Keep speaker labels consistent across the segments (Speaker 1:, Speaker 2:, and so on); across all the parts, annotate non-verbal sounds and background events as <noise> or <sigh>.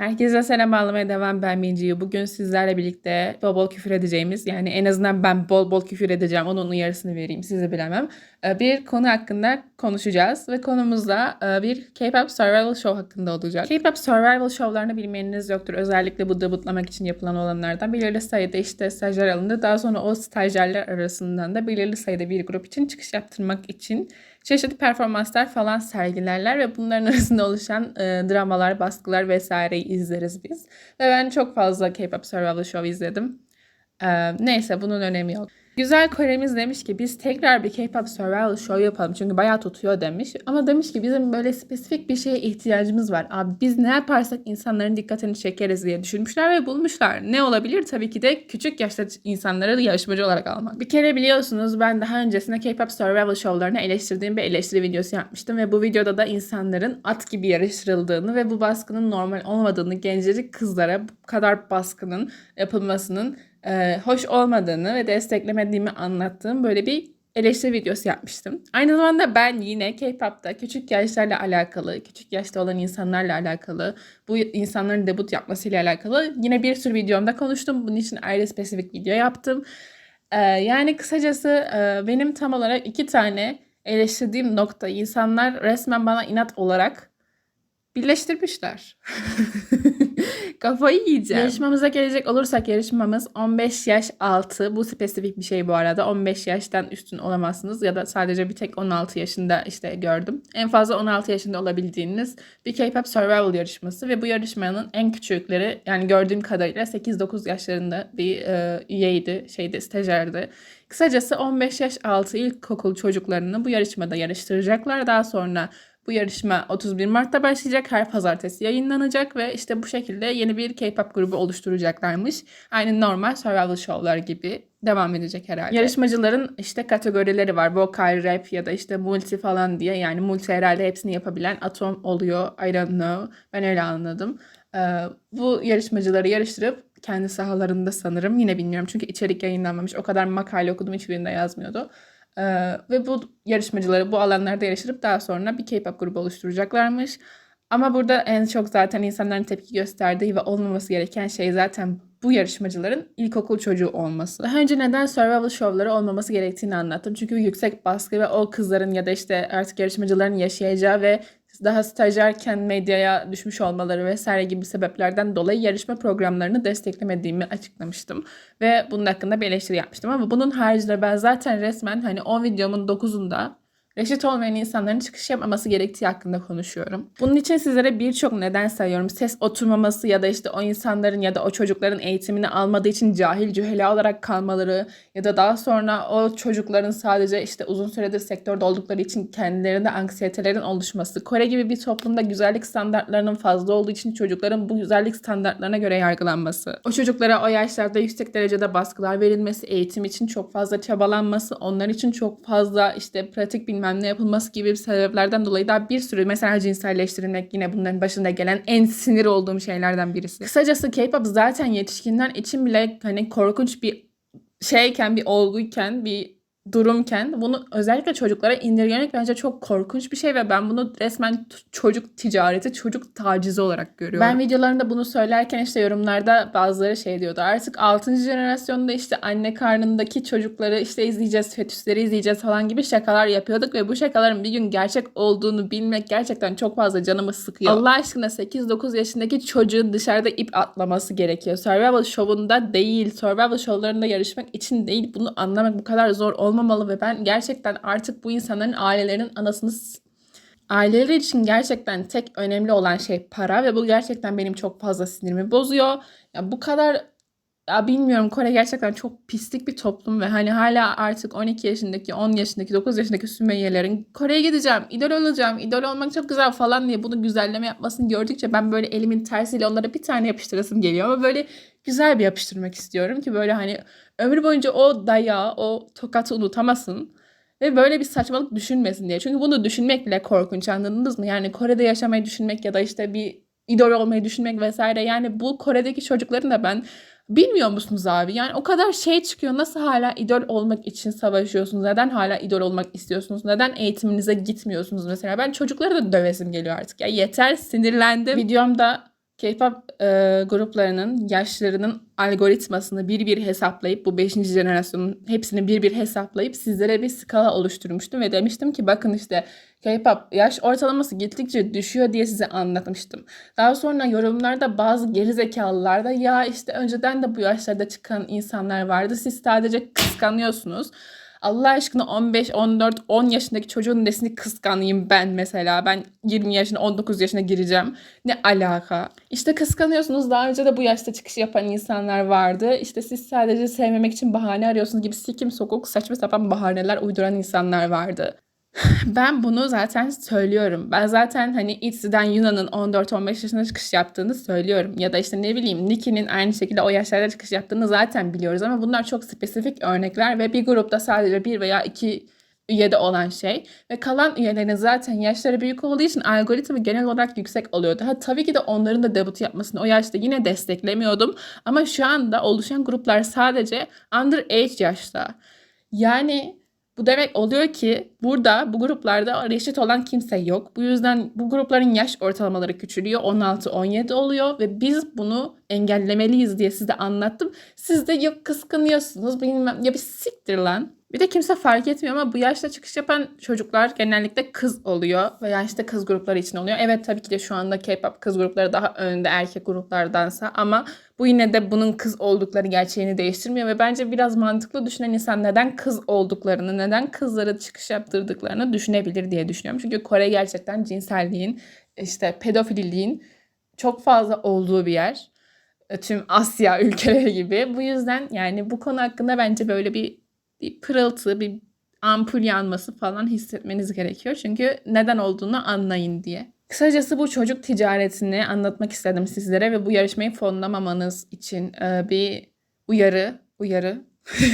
Speaker 1: Herkese selam bağlamaya devam ben Minci. Bugün sizlerle birlikte bol bol küfür edeceğimiz yani en azından ben bol bol küfür edeceğim onun uyarısını vereyim size bilemem. Ee, Bir konu hakkında konuşacağız ve konumuz da e, bir K-pop survival show hakkında olacak. K-pop survival show'larını bilmeyeniniz yoktur. Özellikle bu debutlamak için yapılan olanlardan belirli sayıda işte stajyer alındı. Daha sonra o stajyerler arasından da belirli sayıda bir grup için çıkış yaptırmak için çeşitli performanslar falan sergilerler ve bunların <laughs> arasında oluşan e, dramalar, baskılar vesaireyi izleriz biz. Ve ben çok fazla K-pop survival show izledim. Ee, neyse bunun önemi yok. Güzel Koremiz demiş ki biz tekrar bir K-pop survival show yapalım çünkü bayağı tutuyor demiş. Ama demiş ki bizim böyle spesifik bir şeye ihtiyacımız var. Abi biz ne yaparsak insanların dikkatini çekeriz diye düşünmüşler ve bulmuşlar. Ne olabilir? Tabii ki de küçük yaşta insanları yarışmacı olarak almak. Bir kere biliyorsunuz ben daha öncesinde K-pop survival show'larını eleştirdiğim bir eleştiri videosu yapmıştım ve bu videoda da insanların at gibi yarıştırıldığını ve bu baskının normal olmadığını, gencecik kızlara bu kadar baskının yapılmasının e, hoş olmadığını ve desteklemediğimi anlattığım böyle bir eleştiri videosu yapmıştım. Aynı zamanda ben yine K-pop'ta küçük yaşlarla alakalı, küçük yaşta olan insanlarla alakalı, bu insanların debut yapmasıyla alakalı yine bir sürü videomda konuştum. Bunun için ayrı spesifik video yaptım. E, yani kısacası e, benim tam olarak iki tane eleştirdiğim nokta insanlar resmen bana inat olarak birleştirmişler. <laughs> Kafayı yiyeceğim. Yarışmamıza gelecek olursak yarışmamız 15 yaş altı. Bu spesifik bir şey bu arada. 15 yaştan üstün olamazsınız ya da sadece bir tek 16 yaşında işte gördüm. En fazla 16 yaşında olabildiğiniz bir K-pop survival yarışması ve bu yarışmanın en küçükleri yani gördüğüm kadarıyla 8-9 yaşlarında bir e, üyeydi, şeydi, stajyerdi. Kısacası 15 yaş altı ilkokul çocuklarını bu yarışmada yarıştıracaklar. Daha sonra bu yarışma 31 Mart'ta başlayacak. Her pazartesi yayınlanacak ve işte bu şekilde yeni bir K-pop grubu oluşturacaklarmış. Aynı normal survival show'lar gibi devam edecek herhalde. Yarışmacıların işte kategorileri var. Vokal, rap ya da işte multi falan diye. Yani multi herhalde hepsini yapabilen Atom oluyor. I don't know. Ben öyle anladım. Ee, bu yarışmacıları yarıştırıp kendi sahalarında sanırım. Yine bilmiyorum çünkü içerik yayınlanmamış. O kadar makale okudum hiçbirinde yazmıyordu. Ee, ve bu yarışmacıları bu alanlarda yarıştırıp daha sonra bir K-pop grubu oluşturacaklarmış. Ama burada en çok zaten insanların tepki gösterdiği ve olmaması gereken şey zaten bu yarışmacıların ilkokul çocuğu olması. Daha önce neden survival show'ları olmaması gerektiğini anlattım. Çünkü yüksek baskı ve o kızların ya da işte artık yarışmacıların yaşayacağı ve daha stajyerken medyaya düşmüş olmaları vesaire gibi sebeplerden dolayı yarışma programlarını desteklemediğimi açıklamıştım. Ve bunun hakkında bir eleştiri yapmıştım. Ama bunun haricinde ben zaten resmen hani 10 videomun 9'unda reşit olmayan insanların çıkış yapmaması gerektiği hakkında konuşuyorum. Bunun için sizlere birçok neden sayıyorum. Ses oturmaması ya da işte o insanların ya da o çocukların eğitimini almadığı için cahil cühela olarak kalmaları ya da daha sonra o çocukların sadece işte uzun süredir sektörde oldukları için kendilerinde anksiyetelerin oluşması. Kore gibi bir toplumda güzellik standartlarının fazla olduğu için çocukların bu güzellik standartlarına göre yargılanması. O çocuklara o yaşlarda yüksek derecede baskılar verilmesi, eğitim için çok fazla çabalanması, onlar için çok fazla işte pratik bilmem ne yapılması gibi sebeplerden dolayı daha bir sürü mesela cinselleştirilmek yine bunların başında gelen en sinir olduğum şeylerden birisi. Kısacası K-pop zaten yetişkinler için bile hani korkunç bir şeyken, bir olguyken, bir durumken bunu özellikle çocuklara indirgemek bence çok korkunç bir şey ve ben bunu resmen çocuk ticareti, çocuk tacizi olarak görüyorum. Ben videolarımda bunu söylerken işte yorumlarda bazıları şey diyordu. Artık 6. jenerasyonda işte anne karnındaki çocukları işte izleyeceğiz, fetüsleri izleyeceğiz falan gibi şakalar yapıyorduk ve bu şakaların bir gün gerçek olduğunu bilmek gerçekten çok fazla canımı sıkıyor. Allah aşkına 8-9 yaşındaki çocuğun dışarıda ip atlaması gerekiyor. Survival show'unda değil, survival show'larında yarışmak için değil. Bunu anlamak bu kadar zor olmamalı ve ben gerçekten artık bu insanların ailelerinin anasını Aileleri için gerçekten tek önemli olan şey para ve bu gerçekten benim çok fazla sinirimi bozuyor. Ya bu kadar ya bilmiyorum Kore gerçekten çok pislik bir toplum ve hani hala artık 12 yaşındaki, 10 yaşındaki, 9 yaşındaki Sümeyyelerin Kore'ye gideceğim, idol olacağım, idol olmak çok güzel falan diye bunu güzelleme yapmasını gördükçe ben böyle elimin tersiyle onlara bir tane yapıştırasım geliyor ama böyle güzel bir yapıştırmak istiyorum ki böyle hani ömür boyunca o dayağı, o tokatı unutamasın. Ve böyle bir saçmalık düşünmesin diye. Çünkü bunu düşünmek bile korkunç anladınız mı? Yani Kore'de yaşamayı düşünmek ya da işte bir idol olmayı düşünmek vesaire. Yani bu Kore'deki çocukların da ben bilmiyor musunuz abi? Yani o kadar şey çıkıyor. Nasıl hala idol olmak için savaşıyorsunuz? Neden hala idol olmak istiyorsunuz? Neden eğitiminize gitmiyorsunuz mesela? Ben çocuklara da dövesim geliyor artık. Ya yeter sinirlendim. Videomda K-pop e, gruplarının yaşlarının algoritmasını bir bir hesaplayıp bu 5. jenerasyonun hepsini bir bir hesaplayıp sizlere bir skala oluşturmuştum ve demiştim ki bakın işte K-pop yaş ortalaması gittikçe düşüyor diye size anlatmıştım. Daha sonra yorumlarda bazı geri zekalılar da ya işte önceden de bu yaşlarda çıkan insanlar vardı siz sadece kıskanıyorsunuz. Allah aşkına 15, 14, 10 yaşındaki çocuğun nesini kıskanayım ben mesela. Ben 20 yaşına, 19 yaşına gireceğim. Ne alaka? İşte kıskanıyorsunuz. Daha önce de bu yaşta çıkış yapan insanlar vardı. İşte siz sadece sevmemek için bahane arıyorsunuz gibi sikim sokuk saçma sapan bahaneler uyduran insanlar vardı. <laughs> Ben bunu zaten söylüyorum. Ben zaten hani İTZ'den Yunan'ın 14-15 yaşında çıkış yaptığını söylüyorum. Ya da işte ne bileyim Nicki'nin aynı şekilde o yaşlarda çıkış yaptığını zaten biliyoruz. Ama bunlar çok spesifik örnekler ve bir grupta sadece bir veya iki üyede olan şey. Ve kalan üyelerin zaten yaşları büyük olduğu için algoritma genel olarak yüksek oluyordu. Ha, tabii ki de onların da debut yapmasını o yaşta yine desteklemiyordum. Ama şu anda oluşan gruplar sadece underage yaşta. Yani bu demek oluyor ki burada bu gruplarda reşit olan kimse yok. Bu yüzden bu grupların yaş ortalamaları küçülüyor. 16-17 oluyor ve biz bunu engellemeliyiz diye size anlattım. Siz de yok kıskanıyorsunuz bilmem ya bir siktir lan. Bir de kimse fark etmiyor ama bu yaşta çıkış yapan çocuklar genellikle kız oluyor veya işte kız grupları için oluyor. Evet tabii ki de şu anda K-pop kız grupları daha önde erkek gruplardansa ama bu yine de bunun kız oldukları gerçeğini değiştirmiyor ve bence biraz mantıklı düşünen insan neden kız olduklarını, neden kızlara çıkış yaptırdıklarını düşünebilir diye düşünüyorum. Çünkü Kore gerçekten cinselliğin, işte pedofililiğin çok fazla olduğu bir yer. Tüm Asya <laughs> ülkeleri gibi. Bu yüzden yani bu konu hakkında bence böyle bir bir pırıltı, bir ampul yanması falan hissetmeniz gerekiyor. Çünkü neden olduğunu anlayın diye. Kısacası bu çocuk ticaretini anlatmak istedim sizlere ve bu yarışmayı fonlamamanız için e, bir uyarı, uyarı,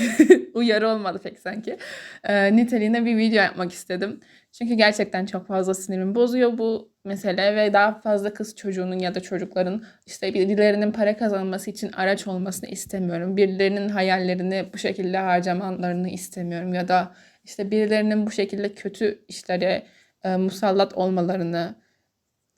Speaker 1: <laughs> uyarı olmadı pek sanki. E, niteliğinde bir video yapmak istedim. Çünkü gerçekten çok fazla sinirimi bozuyor bu mesele ve daha fazla kız çocuğunun ya da çocukların işte birilerinin para kazanması için araç olmasını istemiyorum. Birilerinin hayallerini bu şekilde harcamalarını istemiyorum ya da işte birilerinin bu şekilde kötü işlere e, musallat olmalarını,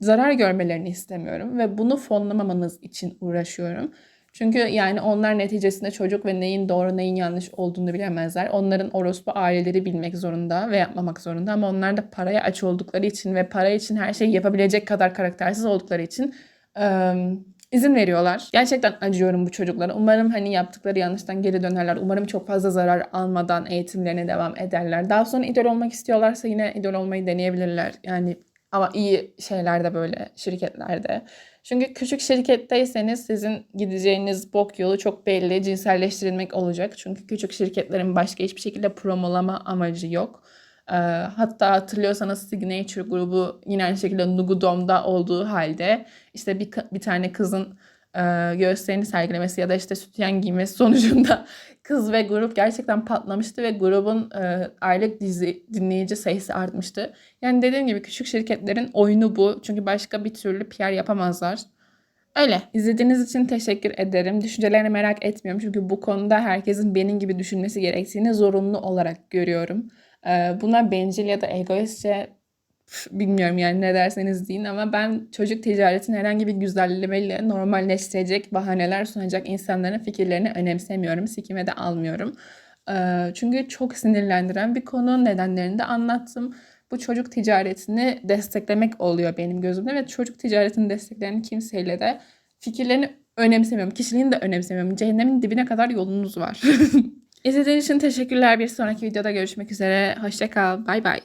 Speaker 1: zarar görmelerini istemiyorum ve bunu fonlamamanız için uğraşıyorum. Çünkü yani onlar neticesinde çocuk ve neyin doğru neyin yanlış olduğunu bilemezler. Onların orospu aileleri bilmek zorunda ve yapmamak zorunda ama onlar da paraya aç oldukları için ve para için her şeyi yapabilecek kadar karaktersiz oldukları için ıı, izin veriyorlar. Gerçekten acıyorum bu çocuklara. Umarım hani yaptıkları yanlıştan geri dönerler. Umarım çok fazla zarar almadan eğitimlerine devam ederler. Daha sonra idol olmak istiyorlarsa yine idol olmayı deneyebilirler. Yani ama iyi şeylerde böyle şirketlerde. Çünkü küçük şirketteyseniz sizin gideceğiniz bok yolu çok belli. Cinselleştirilmek olacak. Çünkü küçük şirketlerin başka hiçbir şekilde promolama amacı yok. Ee, hatta hatırlıyorsanız Signature grubu yine aynı şekilde Nugudom'da olduğu halde işte bir, bir tane kızın e, göğüslerini sergilemesi ya da işte sütyen giymesi sonucunda <laughs> kız ve grup gerçekten patlamıştı ve grubun e, aylık dizi dinleyici sayısı artmıştı. Yani dediğim gibi küçük şirketlerin oyunu bu. Çünkü başka bir türlü PR yapamazlar. Öyle. İzlediğiniz için teşekkür ederim. Düşüncelerini merak etmiyorum. Çünkü bu konuda herkesin benim gibi düşünmesi gerektiğini zorunlu olarak görüyorum. Buna bencil ya da egoistçe bilmiyorum yani ne derseniz deyin ama ben çocuk ticaretini herhangi bir güzellemeyle normalleştirecek bahaneler sunacak insanların fikirlerini önemsemiyorum. Sikime de almıyorum. Çünkü çok sinirlendiren bir konu. Nedenlerini de anlattım. Bu çocuk ticaretini desteklemek oluyor benim gözümde ve çocuk ticaretini destekleyen kimseyle de fikirlerini önemsemiyorum. Kişiliğini de önemsemiyorum. Cehennemin dibine kadar yolunuz var. <laughs> İzlediğiniz için teşekkürler. Bir sonraki videoda görüşmek üzere. Hoşçakal. Bay bay.